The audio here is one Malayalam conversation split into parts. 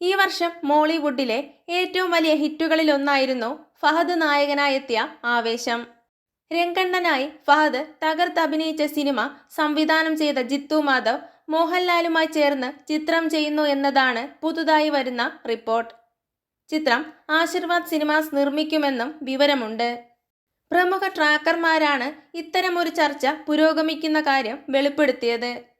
ഈ വർഷം മോളിവുഡിലെ ഏറ്റവും വലിയ ഹിറ്റുകളിലൊന്നായിരുന്നു ഫഹദ് നായകനായെത്തിയ ആവേശം. രംഗണ്ണനായി ഫഹദ് തകർത്തഭിനയിച്ച സിനിമ സംവിധാനം ചെയ്ത ജിത്തു മാധവ് മോഹൻലാലുമായി ചേർന്ന് ചിത്രം ചെയ്യുന്നു എന്നതാണ് പുതുതായി വരുന്ന റിപ്പോർട്ട്. ചിത്രം ആശീർവാദ് സിനിമാസ് നിർമ്മിക്കുമെന്നും വിവരമുണ്ട്. പ്രമുഖ ട്രാക്കർമാരാണ് ഇത്തരമൊരു ചർച്ച പുരോഗമിക്കുന്ന കാര്യം വെളിപ്പെടുത്തിയത്.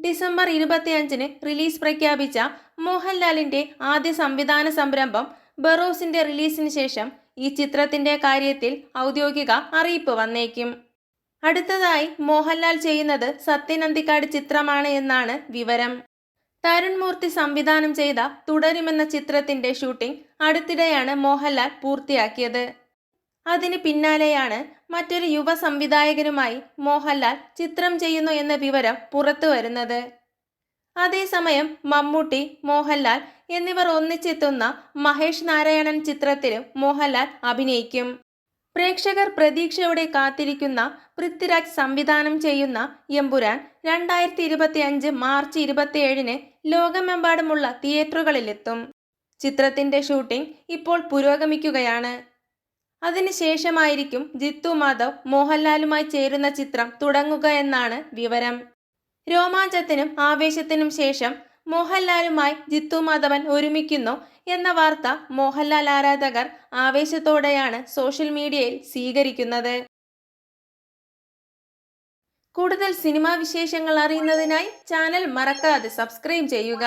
ഡിസംബർ ഇരുപത്തിയഞ്ചിന് റിലീസ് പ്രഖ്യാപിച്ച മോഹൻലാലിന്റെ ആദ്യ സംവിധാന സംരംഭം ബറോസിന്റെ റിലീസിന് ശേഷം ഈ ചിത്രത്തിന്റെ കാര്യത്തിൽ ഔദ്യോഗിക അറിയിപ്പ് വന്നേക്കും. അടുത്തതായി മോഹൻലാൽ ചെയ്യുന്നത് സത്യനന്ദിക്കാട് ചിത്രമാണ് എന്നാണ് വിവരം. തരുൺമൂർത്തി സംവിധാനം ചെയ്ത തുടരുമെന്ന ചിത്രത്തിന്റെ ഷൂട്ടിംഗ് അടുത്തിടെയാണ് മോഹൻലാൽ പൂർത്തിയാക്കിയത്. അതിന് പിന്നാലെയാണ് മറ്റൊരു യുവ സംവിധായകനുമായി മോഹൻലാൽ ചിത്രം ചെയ്യുന്നു എന്ന വിവരം പുറത്തു വരുന്നത്. അതേസമയം മമ്മൂട്ടി മോഹൻലാൽ എന്നിവർ ഒന്നിച്ചെത്തുന്ന മഹേഷ് നാരായണൻ ചിത്രത്തിലും മോഹൻലാൽ അഭിനയിക്കും. പ്രേക്ഷകർ പ്രതീക്ഷയോടെ കാത്തിരിക്കുന്ന പൃഥ്വിരാജ് സംവിധാനം ചെയ്യുന്ന എമ്പുരാൻ രണ്ടായിരത്തി ഇരുപത്തി അഞ്ച് മാർച്ച് ഇരുപത്തിയേഴിന് ലോകമെമ്പാടുമുള്ള തിയേറ്ററുകളിലെത്തും. ചിത്രത്തിന്റെ ഷൂട്ടിംഗ് ഇപ്പോൾ പുരോഗമിക്കുകയാണ്. അതിനുശേഷമായിരിക്കും ജിത്തു മാധവ് മോഹൻലാലുമായി ചേരുന്ന ചിത്രം തുടങ്ങുക എന്നാണ് വിവരം. രോമാഞ്ചത്തിനും ആവേശത്തിനും ശേഷം മോഹൻലാലുമായി ജിത്തു മാധവൻ ഒരുമിക്കുന്നു എന്ന വാർത്ത മോഹൻലാൽ ആരാധകർ ആവേശത്തോടെയാണ് സോഷ്യൽ മീഡിയയിൽ സ്വീകരിക്കുന്നത്. കൂടുതൽ സിനിമാ വിശേഷങ്ങൾ അറിയുന്നതിനായി ചാനൽ മറക്കാതെ സബ്സ്ക്രൈബ് ചെയ്യുക.